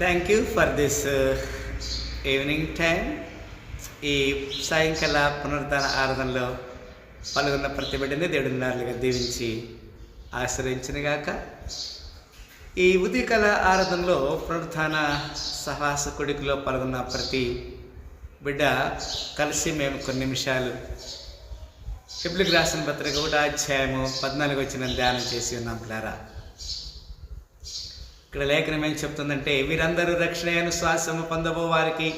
Thank you for this evening time ఈ సాయంకాల పునరుద్ధరణ ఆరాధనలో పాల్గొన్న ప్రతి బిడ్డని దేవుడి దీవించి ఆశ్రయించినగాక ఈ ఉదయకాల ఆరాధనలో పునరుద్ధాన సహాస కొడుకులో పాల్గొన్న ప్రతి బిడ్డ కలిసి మేము కొన్ని నిమిషాలు హిబ్లికి రాసిన పత్రిక ఒకటి అధ్యాయము పద్నాలుగు వచ్చిన ధ్యానం చేసి ఉన్నాం పిల్లారా. ఇక్కడ లేఖనం ఏం చెప్తుందంటే వీరందరూ రక్షణ శ్వాసము పొందబో వారికి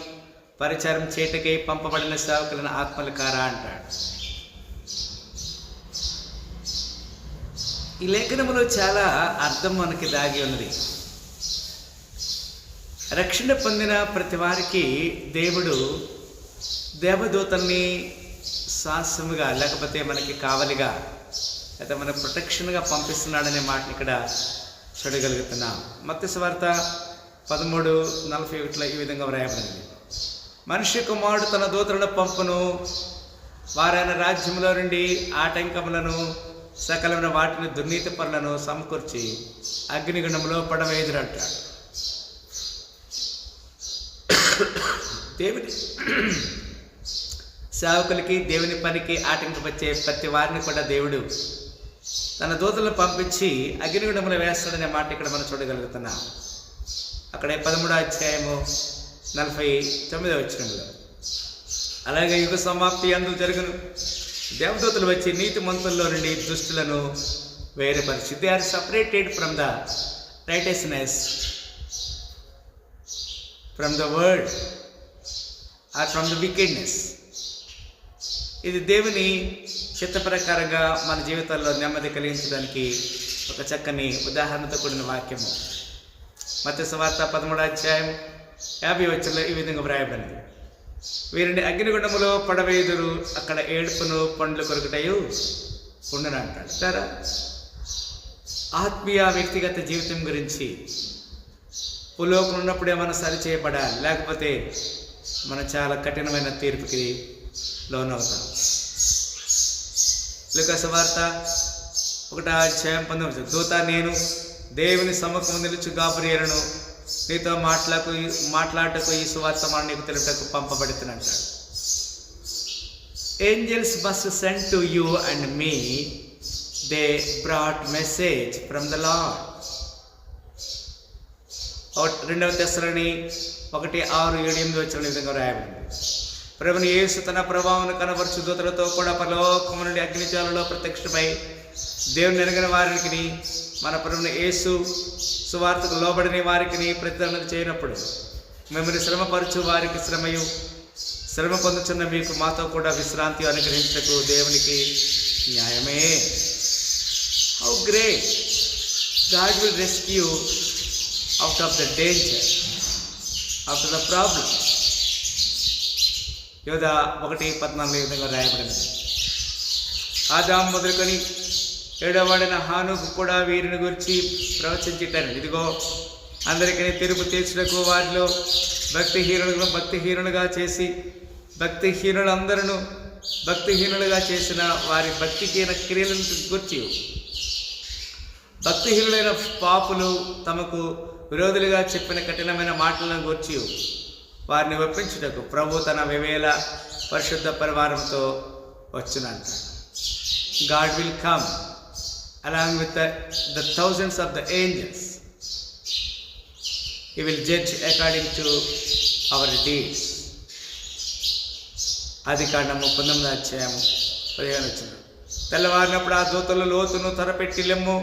పరిచారం చేటకై పంపబడిన సేవకులను ఆత్మలు కారా అంటాడు. ఈ లేఖనములో చాలా అర్థం మనకి దాగి ఉన్నది. రక్షణ పొందిన ప్రతి వారికి దేవుడు దేవదూతల్ని శాస్త్రముగా లేకపోతే మనకి కావలిగా లేదా మన ప్రొటెక్షన్గా పంపిస్తున్నాడనే మాటని ఇక్కడ చూడగలుగుతున్నాం మత్స్య వార్త పదమూడు నలభై ఒకటిలో ఈ విధంగా వ్రాయబడింది. మనిషి కుమారుడు తన దూతలను పంపును వారైన రాజ్యంలో నుండి ఆటంకములను సకలమైన వాటిని దుర్నీతి పనులను సమకూర్చి అగ్నిగుణంలో పడవేదురంటాడు దేవుని సేవకులకి దేవుని పనికి ఆటంకపచ్చే ప్రతి వారిని కూడా దేవుడు తన దూతలను పంపించి అగ్నిగుండములు వేస్తాడనే మాట ఇక్కడ మనం చూడగలుగుతున్నాం. అక్కడే పదమూడో అధ్యాయము నలభై తొమ్మిదో వచ్చినంలో అలాగే యుగ సమాప్తి అందు జరుగును. దేవదూతలు వచ్చి నీతి మంతుల్లో నుండి దుష్టులను వేరుపరిచి they are separated from the righteousness from the word or from the wickedness ఇది దేవుని చిత్త ప్రకారంగా మన జీవితాల్లో నెమ్మది కలిగించడానికి ఒక చక్కని ఉదాహరణతో కూడిన వాక్యము. మత్స్య సువార్త పదమూడు అధ్యాయం యాభై వచ్చంలో ఈ విధంగా వ్రాయబడింది. వీరిని అగ్నిగుండములో పడవేదురు అక్కడ ఏడుపును పండ్లు కొరకటయు ఉండను అంటాడు. సరే ఆత్మీయ వ్యక్తిగత జీవితం గురించి పులోకం ఉన్నప్పుడే మనం సరి చేయబడాలి. లేకపోతే మనం చాలా కఠినమైన తీర్పుకి లోనవుతాం లుకస వార్త. ఒకట అధ్యాయం పొందవచ్చు దూత నేను దేవుని సముఖం నిలుచు గాబరియలను నీతో మాట్లాకు మాట్లాడటకు ఈ సువార్త మనం నీకు తెలుపుటకు పంపబడుతున్నట్టాడు angels was send to you and me they brought message from the lord రెండవ తెసరని ఒకటి ఆరు ఏడు ఎనిమిది వచ్చిన విధంగా రాయబడింది. ప్రభుని యేసు తన ప్రభావం కనబరుచు దూతలతో కూడా పరలోకము నుండి అగ్నిజాలలో ప్రత్యక్షమై దేవుని ఎరగిన వారికి మన ప్రభుని యేసు సువార్తకు లోబడిన వారికి ప్రతిదండన చేయనప్పుడు మిమ్మల్ని శ్రమపరచు వారికి శ్రమయు. శ్రమ పొందుతున్న మీకు మాతో కూడా విశ్రాంతి అనుగ్రహించటకు దేవునికి న్యాయమే. How great God will rescue out of the danger after the problem యోధ ఒకటి పద్నాలుగు విధంగా రాయబడింది ఆదాం మొదలుకొని ఏడవడిన హానుకు కూడా వీరిని గురించి ప్రవచించిటాను. ఇదిగో అందరికీ తిరుపు తీర్చుటకు వారిలో భక్తిహీనులను భక్తిహీనులుగా చేసి భక్తిహీనులందరూ భక్తిహీనులుగా చేసిన వారి భక్తిహీన క్రియలను గుర్చి భక్తిహీనులైన పాపులు తమకు విరోధులుగా చెప్పిన కఠినమైన మాటలను గుర్చి వారిని ఒప్పించుటకు ప్రభు తన వివేల పరిశుద్ధ పరివారంతో వచ్చునంట. God will come along with the thousands of the angels. He will judge according to our deeds అది కాండము పంతొమ్మిది అధ్యాయము పదిహేను వచ్చిన. తెల్లవారినప్పుడు ఆ దూతలు లోతును తరపెట్టి లెమ్ము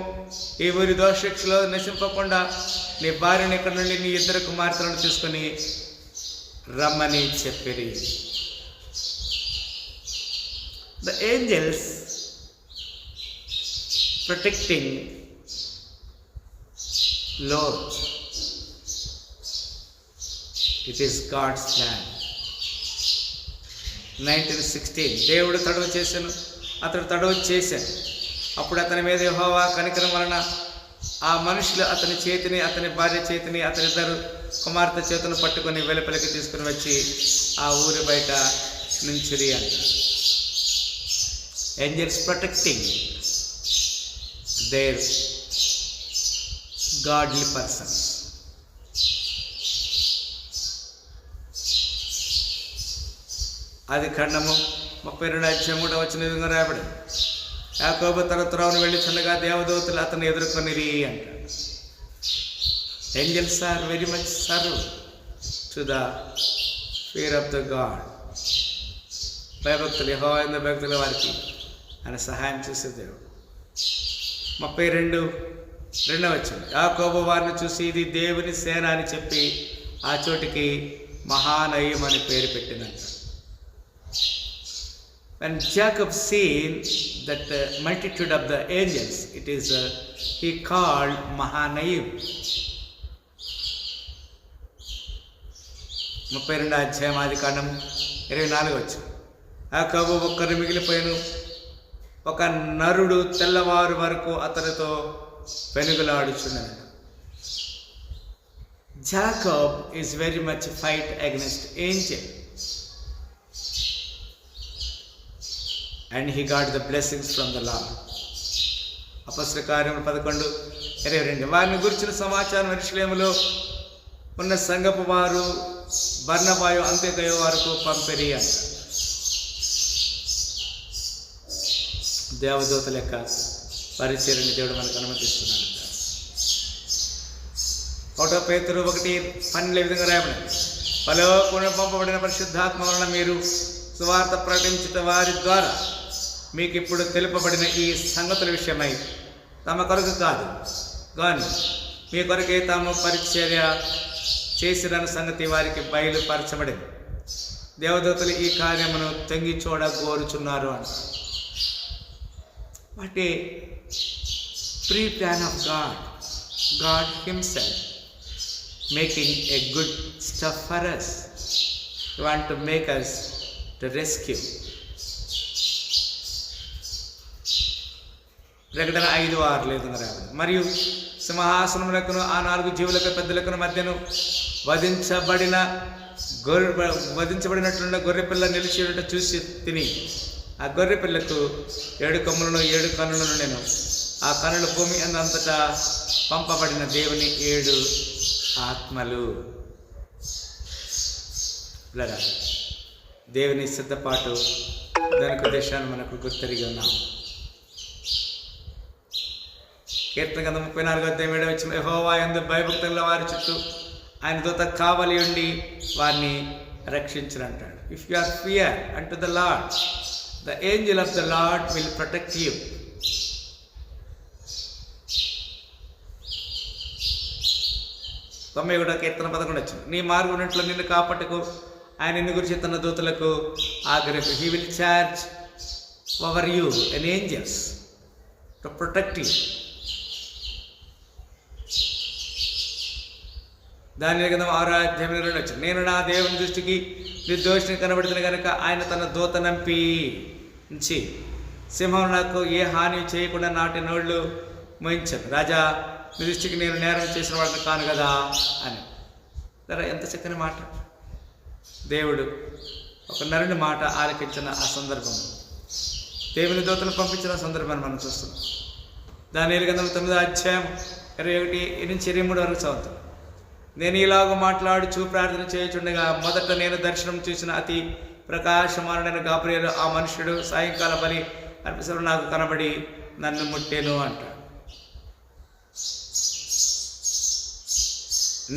ఈ ఊరి దోషక్షలో నశింపకుండా నీ భార్యను ఇక్కడ నుండి నీ ఇద్దరు కుమార్తెలను తీసుకొని రమ్మని చెప్పిరి. The angels protecting lord it is God's plan nineteen sixteen దేవుడు తడవ చేశాను. అతడు తడవ చేశాను అప్పుడు అతని మీద యెహోవా కనికరం వలన ఆ మనుషులు అతని చేతిని అతని భార్య చేతిని అతని ఇద్దరు కుమార్తె చేతులు పట్టుకొని వెలుపలికి తీసుకుని వచ్చి ఆ ఊరి బయట నుంచురి అంట. Angels protecting their godly person అది ఖండము ముప్పై రెండు అధ్యాయం కూడా వచ్చిన విధంగా రాయబడింది. యాకోబు తన త్రోవను వెళ్ళిచుండగా దేవదూతలు అతను ఎదుర్కొనిరి అంటాడు. Angels are very much serve to the fear of the God భయభక్తులు యహో అయిన భక్తుల వారికి ఆయన సహాయం చేసే దేవుడు. ముప్పై రెండు రెండవ వచ్చింది యాకోబు వారిని చూసి ఇది దేవుని సేన అని చెప్పి ఆ చోటికి మహానయం అని పేరు పెట్టినంట When Jacob seen that uh, multitude of the angels, it is uh, he called Mahanaim. ముప్పై రెండు అధ్యాయం ఆది కాండం ఇరవై నాలుగు వచ్చు ఆ కబు ఒక్కరు మిగిలిపోయాను. ఒక నరుడు తెల్లవారు వరకు అతనితో పెనుగులాడుచున్నాడు Jacob is very much fight against angel and he got the blessings from the lord అపస్ర కార్యములు పదకొండు. ఇరవై రెండు. వారిని గురించిన సమాచారం ఎరుషలేములో ఉన్న సంగపు వారు బర్ణబాయు అంత్యకయ వరకు పంపిరి అంట. దేవదూతల యొక్క పరిచయని దేవుడు మనకు అనుమతిస్తున్నాడు ఒకటో పేతురు ఒకటి పన్నెండు విధంగా రాయబడింది. పలో పంపబడిన పరిశుద్ధాత్మ వలన మీరు సువార్త ప్రకటించిన వారి ద్వారా మీకు ఇప్పుడు తెలుపబడిన ఈ సంగతుల విషయమై తమ కొరకు కాదు. కానీ మీ కొరకే తాము పరిచర్య చేసిన సంగతి వారికి బయలుపరచబడింది. దేవదూతలు ఈ కార్యమును తొంగి చూడ కోరుచున్నారు అని. వాటి pre plan of God God himself making a good stuff for us want to make us to rescue ప్రకటన ఐదు ఆరు లేదు మరియు సింహాసనములకును ఆ నాలుగు జీవులకు పెద్దలకును మధ్యను వధించబడిన గొర్రె వధించబడినట్లున్న గొర్రె పిల్ల నిలిచి ఉండట చూసి తిని ఆ గొర్రె పిల్లకు ఏడు కమ్ములను ఏడు కన్నులను నేను ఆ కన్నుల భూమి అంతటా పంపబడిన దేవుని ఏడు ఆత్మలు. దేవుని సిద్ధపాటు దానికి ఉద్దేశాన్ని మనకు గుర్తెరిగి ఉన్నాం. కీర్తన గంధ ముప్పై నాలుగో అధ్యాయం ఏడవ వచ్చిన యహోవా ఎందు భయభక్తుల వారి చుట్టూ ఆయన దూత కావలి ఉండి వారిని రక్షించను అంటాడు if you are fear unto the lord the angel of the lord will protect you తొంభై కూడా కీర్తన పదకొండు వచ్చింది. నీ మార్గునట్లు నిన్ను కాపాటకు ఆయన నిన్ను గురించి తన దూతలకు ఆగ్రహం he will charge over you an angels to protect you దాని కదా ఆరాధ్యం అధ్యాయం వచ్చింది నేను నా దేవుని దృష్టికి నిర్దోషిని కనబడుతున్న కనుక ఆయన తన దూత నంపి. నుంచి సింహం నాకు ఏ హాని చేయకుండా నాటి నోళ్ళు మోయించాను రాజా మీ దృష్టికి నేను నేరం చేసిన వాడిని కాను కదా? అని. సరే ఎంత చక్కని మాట. దేవుడు ఒక నరుని మాట ఆలకించిన ఆ సందర్భం. దేవుని దూతను పంపించిన సందర్భాన్ని మనం చూస్తున్నాం. దాని గంధం తొమ్మిదో అధ్యాయం ఇరవై ఒకటి నుంచి ఇరవై మూడు వరకు చదువుతాం. నేను ఇలాగ మాట్లాడుచు ప్రార్థన చేయుచుండగా మొదట నేను దర్శనం చూసిన అతి ప్రకాశమానుడైన గాబ్రియలు ఆ మనుషుడు సాయంకాల బలి అర్పిసలు నాకు కనబడి నన్ను ముట్టేను అంటాడు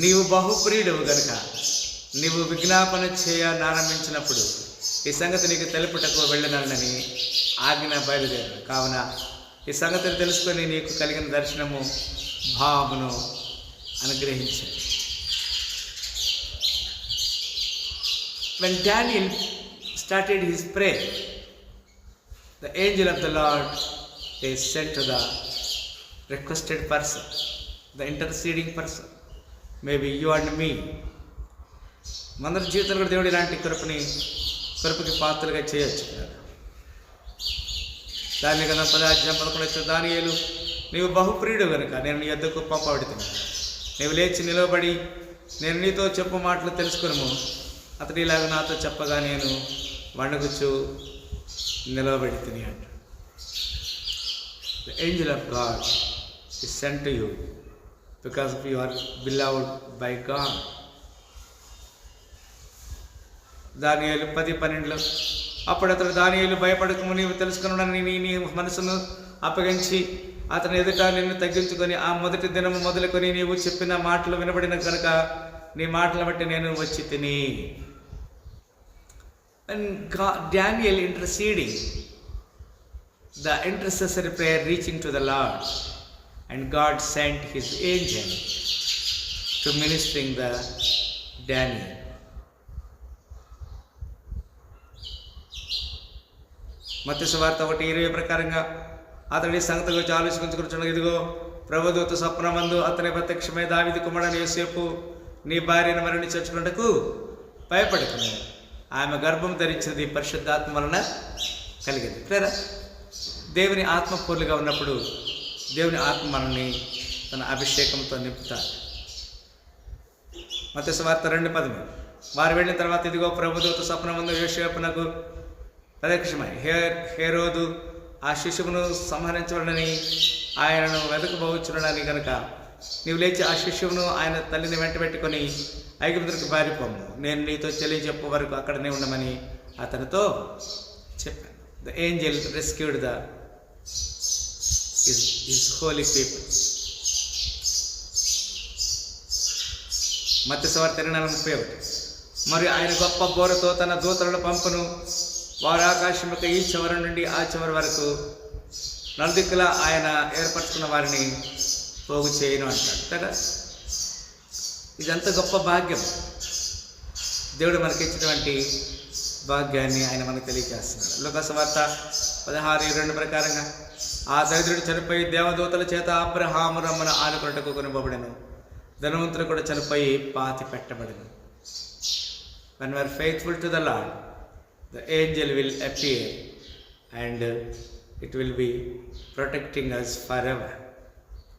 నీవు బహుప్రియుడవు గనుక నీవు విజ్ఞాపన చేయనారంభించినప్పుడు ఈ సంగతి నీకు తెలుపుటకు వెళ్ళనని ఆజ్ఞ బయలుదేరు కావున ఈ సంగతిని తెలుసుకొని నీకు కలిగిన దర్శనము భావమును అనుగ్రహించాడు. When Daniel started his prayer, the angel of the Lord is sent to the requested person, the interceding person, maybe you and me. మనందరి జీవితంలో కూడా దేవుడు ఇలాంటి కృపని కృపకి పాత్రలుగా చేయొచ్చు. దాన్ని కదా పదార్థం పదకొండు వచ్చిన దానియేలు నీవు బహుప్రియుడు కనుక నేను నీ యొద్దకు పంపబడుతున్నాను నీవు లేచి నిలబడి నేను నీతో చెప్పు మాటలు తెలుసుకున్నాము అతడు ఇలాగ నాతో చెప్పగా నేను వండగుచ్చు నిలబడి తిని అంట. The angel of God is sent to you because of you are beloved by God దానియేలు పది పన్నెండులో అప్పుడు అతడు దానియేలు భయపడకము నీవు తెలుసుకున్నాడని నీ నీ మనసును అప్పగించి అతని ఎదుట నిన్ను తగ్గించుకొని ఆ మొదటి దినము మొదలుకొని నీవు చెప్పిన మాటలు వినబడిన కనుక నీ మాటలు బట్టి నేను వచ్చి తిని. And Daniel interceding the intercessory prayer reaching to the lord and God sent his angel to ministering the Daniel మత్స్య వార్త ఒకటి ఇరవై ప్రకారంగా అతడి సంగతి గురించి ఆలోచించుకుని ఇదిగో ప్రభుదూత స్వప్నమందు అతని ప్రత్యక్షమే దావిది కుమారుడు అని సేపు నీ భార్యను మరణి చచ్చుకున్నటకు భయపడుకుని ఆమె గర్భం ధరించినది పరిశుద్ధాత్మ వలన కలిగింది. క్లియరా? దేవుని ఆత్మ పూర్లుగా ఉన్నప్పుడు దేవుని ఆత్మ మనల్ని తన అభిషేకంతో నింపుతారు మత వార్త రెండు పదము వారు వెళ్ళిన తర్వాత ఇదిగో ప్రభుదూత స్వప్నమందు యోషేపునకు ప్రదక్షిణమై హే హేరోదు ఆ శిశువును సంహరించబడని ఆయనను వెతకబోచునని కనుక నీవు లేచి ఆ శిష్యువును ఆయన తల్లిని వెంట పెట్టుకొని ఐగుప్తులకు పారిపోము నేను నీతో చెల్లి చెప్పు వరకు అక్కడనే ఉండమని అతనితో చెప్పాను. The angel rescued the is is holy people మత్స్యవార్త ఇరవై నాలుగు ముప్పై ఒకటి. మరి ఆయన గొప్ప బోరతో తన దూతలను పంపును. వారు ఆకాశం యొక్క ఈ చివరి నుండి ఆ చివరి వరకు నలుదిక్కులా ఆయన ఏర్పరచుకున్న వారిని పోగు చేయను అంటాడు. కదా? ఇదంత గొప్ప భాగ్యం. దేవుడు మనకి ఇచ్చినటువంటి భాగ్యాన్ని ఆయన మనకు తెలియజేస్తున్నాడు. లోకస వార్త పదహారు ఇరవై రెండు ప్రకారంగా ఆ దరిద్రుడు చనిపోయి దేవదూతల చేత అబ్రహాము రమ్మను ఆనుకున్నట్టుకు కొనివ్వబడను ధనవంతుడు కూడా చనిపోయి పాతి పెట్టబడను. One are faithful to the lord the angel will appear and it will be protecting us for ever.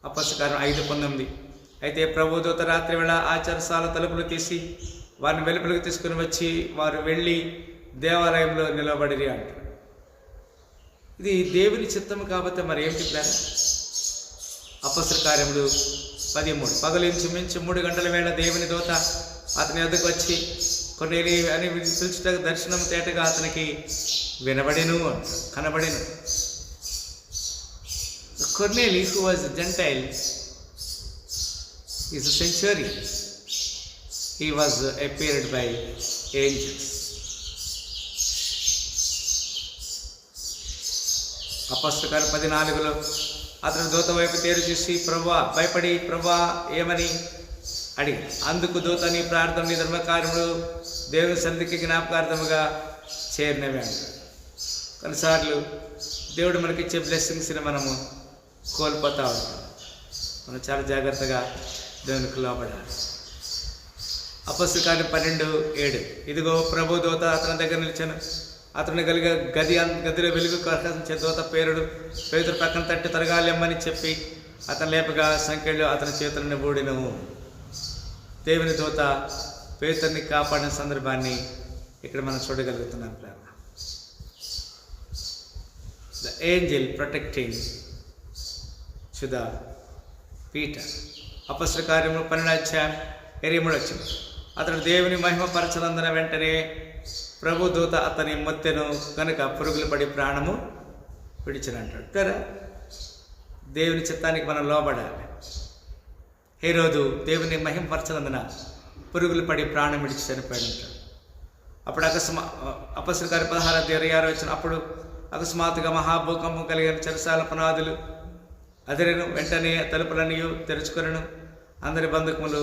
అపస్కారం ఐదు పంతొమ్మిది. అయితే ప్రభుదూత రాత్రి వేళ ఆచారశాల తలుపులు తీసి వారిని వెలుపలికి తీసుకుని వచ్చి వారు వెళ్ళి దేవాలయంలో నిలబడిరి అంటారు. ఇది దేవుని చిత్తం కాబట్టి మరి ఏంటి ప్లాన్ అపస్ర కార్యములు పదిమూడు. పగలించి మించి మూడు గంటల వేళ దేవుని దూత అతని వద్దకు వచ్చి కొన్ని అని పిలుచుట దర్శనం తేటగా అతనికి వినబడిను Cornelius, who was a Gentile, is a centurion. He was uh, appeared by angels. అపస్తకాలు పదినాలుగులో అతను దూత వైపు తేరు చూసి ప్రభా భయపడి ప్రభా ఏమని అడిగి అందుకు దూత నీ ప్రార్థన నీ ధర్మకార్యములు దేవుని సంధికి జ్ఞాపకార్థముగా చేరినవి అంటాడు కొన్నిసార్లు దేవుడు మనకిచ్చే బ్లెస్సింగ్స్ని మనము కోల్పోతా. ఉంటాం మనం చాలా జాగ్రత్తగా దేవునికి లోపడాలి అపస్సుకాని పన్నెండు ఏడు. ఇదిగో ప్రభు దూత అతని దగ్గర నిలిచాను. అతని కలిగ గది గదిలో వెలుగు ప్రకాశించే దూత పేరుడు పేదరు పక్కన తట్టి తరగాలెమ్మని చెప్పి అతని లేపగా సంఖ్యలో అతని చేతులను ఊడినము దేవుని దూత పేతుర్ని కాపాడిన సందర్భాన్ని ఇక్కడ మనం చూడగలుగుతున్నాం. ప్రేమ the angel protecting to the Peter. అపస్ర కార్యములు పన్నెండాధ్యాయం ఇరవై మూడు వచ్చింది అతడు దేవుని మహిమ పరచనందున వెంటనే ప్రభు దూత అతని మొత్తెను కనుక పురుగులు పడి ప్రాణము విడిచినంటాడు కదా? దేవుని చిత్తానికి మనం లోబడాలి. హేరోదు దేవుని మహింపరచనందున పురుగులు పడి ప్రాణం విడిచి చనిపోయాడు అంటాడు అప్పుడు అకస్మా అపస్సు గారి పదహారు ఇరవై ఆరు వచ్చిన. అప్పుడు అకస్మాత్తుగా మహాభూకంపం కలిగిన చెరసాల పునాదులు అదిరెను వెంటనే తలుపులన్నీ తెరుచుకొనను అందరి బంధకములు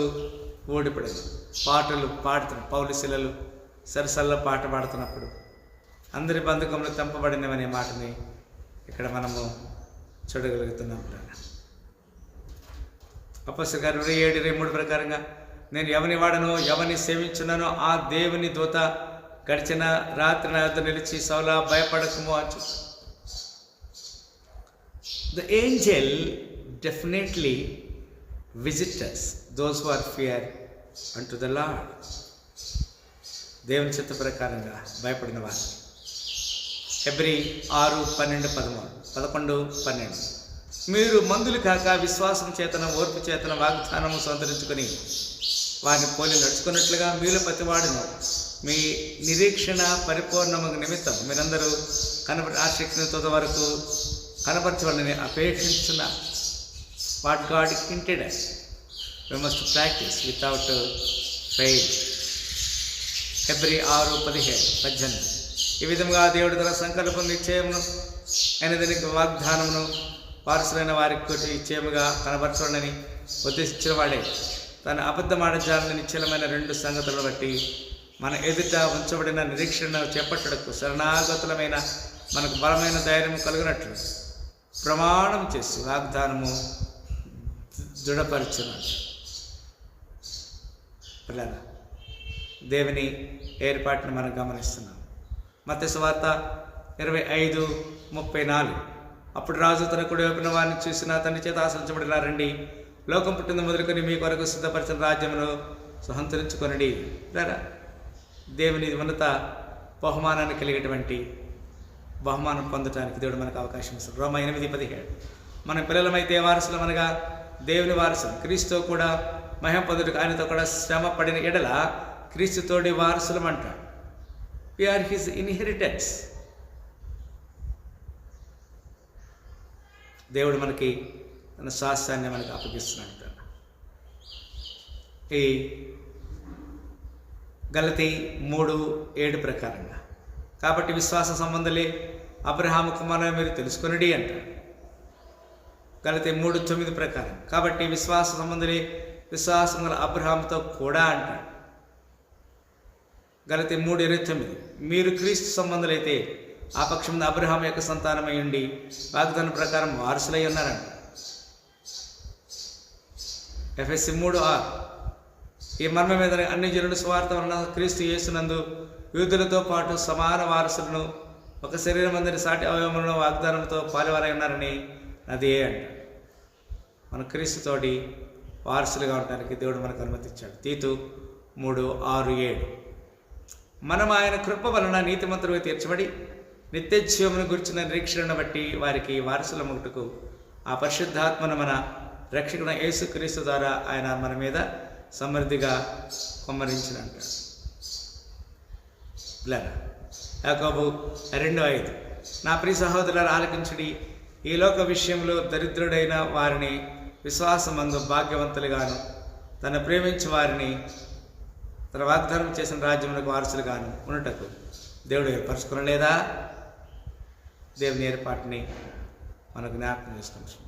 ఓడిపడను పాటలు పాడుతున్న పౌలిశిలలు సరసల్లో పాట పాడుతున్నప్పుడు అందరి బంధుకములు తెంపబడినవనే మాటని ఇక్కడ మనము చూడగలుగుతున్నాం ప్రేమ. అపస్సు గారు ఇరవై ఏడు ఇరవై మూడు ప్రకారంగా నేను ఎవని వాడను ఎవని సేవించున్నానో ఆ దేవుని దూత గడిచిన రాత్రి నా నిలిచి సౌలా భయపడకము అని The angel definitely visits us, those who are fear unto the Lord. దేవుని చిత్త ప్రకారంగా భయపడిన వారు. ఫిబ్రి ఆరు పన్నెండు పదమూడు. పదకొండు పన్నెండు. మీరు మందులు కాక విశ్వాసం చేతన ఓర్పు చేతన వాగ్దానము సంతరించుకొని వారిని పోలి నడుచుకున్నట్లుగా మీలో ప్రతివాడును. మీ నిరీక్షణ పరిపూర్ణము నిమిత్తం మీరందరూ కనబడి ఆసక్తిని తొద వరకు కనపరచవాలని అపేక్షించిన what God hinted we must practice without fail. ఫిబ్రవరి ఆరు పదిహేడు పద్దెనిమిది. ఈ విధంగా దేవుడు తన సంకల్పం నిశ్చయమును అయిన దీనికి వాగ్దానమును వారసులైన వారికి కొట్టి నిశ్చయముగా కనబరచడని ఉద్దేశించిన వాడే. తన అబద్ధమాడజాలని నిశ్చలమైన రెండు సంగతులను బట్టి మన ఎదుట ఉంచబడిన నిరీక్షణ చేపట్టడకు శరణాగతులమైన మనకు బలమైన ధైర్యం కలిగినట్లు. ప్రమాణం చేసి వాగ్దానము దృఢపరుచున్నాడు పిల్లల. దేవుని ఏర్పాటును మనం గమనిస్తున్నాం. మత వార్త ఇరవై ఐదు ముప్పై నాలుగు. అప్పుడు రాజు తన కుడి వైపున వారిని చూసిన తండ్రి చేత ఆశించబడినారండి లోకం పుట్టింది మొదలుకొని మీ కొరకు సిద్ధపరిచిన రాజ్యమును సహంతరించుకొనడి దేవుని ఉన్నత బహుమానాన్ని కలిగేటువంటి బహుమానం పొందడానికి దేవుడు మనకు అవకాశం ఇస్తాడు. రోమ ఎనిమిది పదిహేడు. మన పిల్లలమైతే వారసులమనగా దేవుని వారసులు. క్రీస్తు కూడా మహిమ పొందుటకు ఆయనతో కూడా శ్రమ పడిన ఎడల క్రీస్తుతోడి వారసులం అంటాడు. ఆర్ హిజ్ ఇన్హెరిటెన్స్ దేవుడు మనకి తన శ్వాసాన్ని మనకి అప్పగిస్తున్నాడు ఈ గలతి మూడు ఏడు ప్రకారంగా కాబట్టి విశ్వాస సంబంధులే అబ్రహాం కుమారుని మీరు తెలుసుకొనిడి అంటారు. గలతి మూడు తొమ్మిది ప్రకారం. కాబట్టి విశ్వాస సంబంధులే విశ్వాసం గల అబ్రహాంతో కూడా అంటాడు గలతి మూడు ఇరవై తొమ్మిది. మీరు క్రీస్తు సంబంధులైతే ఆ పక్షం అబ్రహాం యొక్క సంతానమై ఉండి వాగ్దానం ప్రకారం వారసులై ఉన్నారంట. ఎఫ్ఎస్సి మూడు ఆరు. ఈ మర్మ మీద అన్ని జనుడు స్వార్థ వలన క్రీస్తు యేసునందు యూదులతో పాటు సమాన వారసులను ఒక శరీరం అందరి సాటి అవయవములను వాగ్దానంతో పాలివారై ఉన్నారని అదే అంట. మన క్రీస్తుతోటి వారసులుగా ఉండడానికి దేవుడు మనకు అనుమతించాడు తీతు మూడు ఆరు ఏడు. మనం ఆయన కృప వలన నీతిమంతులు తీర్చబడి నిత్య జీవమును గురించిన నిరీక్షణను బట్టి వారికి వారసుల ముగుటకు ఆ పరిశుద్ధాత్మను మన రక్షకుడు యేసుక్రీస్తు ద్వారా ఆయన మన మీద సమృద్ధిగా పిల్లరా యాకోబు రెండు ఐదు. నా ప్రియ సహోదరులు ఆలకించుడి. ఈ లోక విషయంలో దరిద్రుడైన వారిని విశ్వాసమందు భాగ్యవంతులుగాను తన ప్రేమించి వారిని తన వాగ్దానం చేసిన రాజ్యములకు వారసులుగాను ఉన్నటకు దేవుడు ఏర్పరచుకునలేదా? దేవుని ఏర్పాటుని మనకు జ్ఞాపకం చేసుకుంటున్నాం.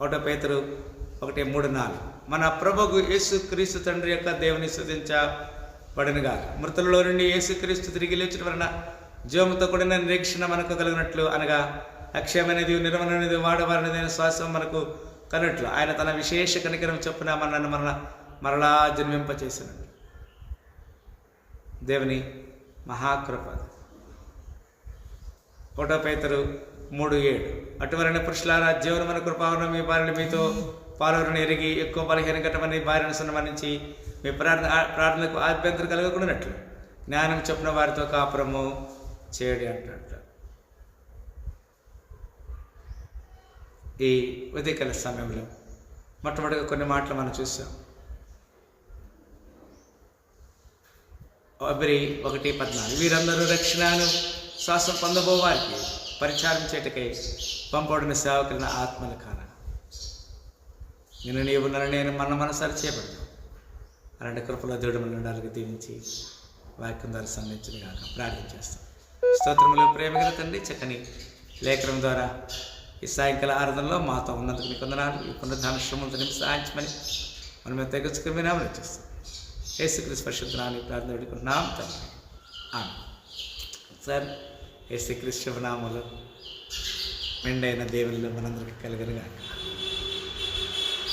ఒకటో పేతురు ఒకటి మూడు నాలుగు. మన ప్రభుకు యేసు క్రీస్తు తండ్రి యొక్క దేవుని స్థుతించబడినగా మృతులలో నుండి యేసుక్రీస్తు తిరిగి లేచిన వలన జీవముతో కూడిన నిరీక్షణ మనకు కలిగినట్లు అనగా అక్షయమైనది నిర్మలమైనది వాడవారినదైన శ్వాసం మనకు కన్నట్లు. ఆయన తన విశేష కనికరం చొప్పున మనల్ని మరణ మరలా జన్మింపచేసినట్లు దేవుని మహాకృప. ఒకటో పేతరు మూడు ఏడు. అటువలన పురుషులారా జీవనమైన కృపావనం మీ బారిని మీతో పాల్గొనని ఎరిగి ఎక్కువ బలహీన ఘటమని భార్యను సన్మానించి మీ ప్రార్థన ప్రార్థనకు ఆభ్యంతరం కలగకుండానట్లు జ్ఞానం చెప్పిన వారితో కాపురము చేయడి అంటాడు ఈ ఉదయకాల సమయంలో మొట్టమొదటిగా కొన్ని మాటలు మనం చూసాం. అబ్రి ఒకటి పద్నాలుగు. వీరందరూ రక్షణను శ్వాసం పొందబోవారికి పరిచారం చేటకై పంపబడిన సేవకులైన ఆత్మలు కాన నేను నీవు నన్ను నేను మన మనసారి చేపడతాం అలాంటి కృపలో దేవుడు మన ఉండాలని దీవించి వాక్యం ద్వారా సంధించిన కాక ప్రార్థన చేస్తాం. స్తోత్రములు ప్రేమగల తండ్రి చక్కని లేఖనం ద్వారా ఈ సాయంకాల ఆరాధనలో మాతో ఉన్నందుకు నీకు వందనాలు. ఈ పునరుద్ధాన శ్రమంతో నింపి సాయించమని మనం ఎంత తెగచుకుని నామని చేస్తాం. యేసుక్రీస్తు పరిశుద్ధనాన్ని ప్రార్థన పెట్టుకుంటున్నాం తండ్రి. ఆమె సార్ యేసుక్రీస్తు శుభనామలు మెండైన దేవుళ్ళు మనందరికీ కలిగిన గాక.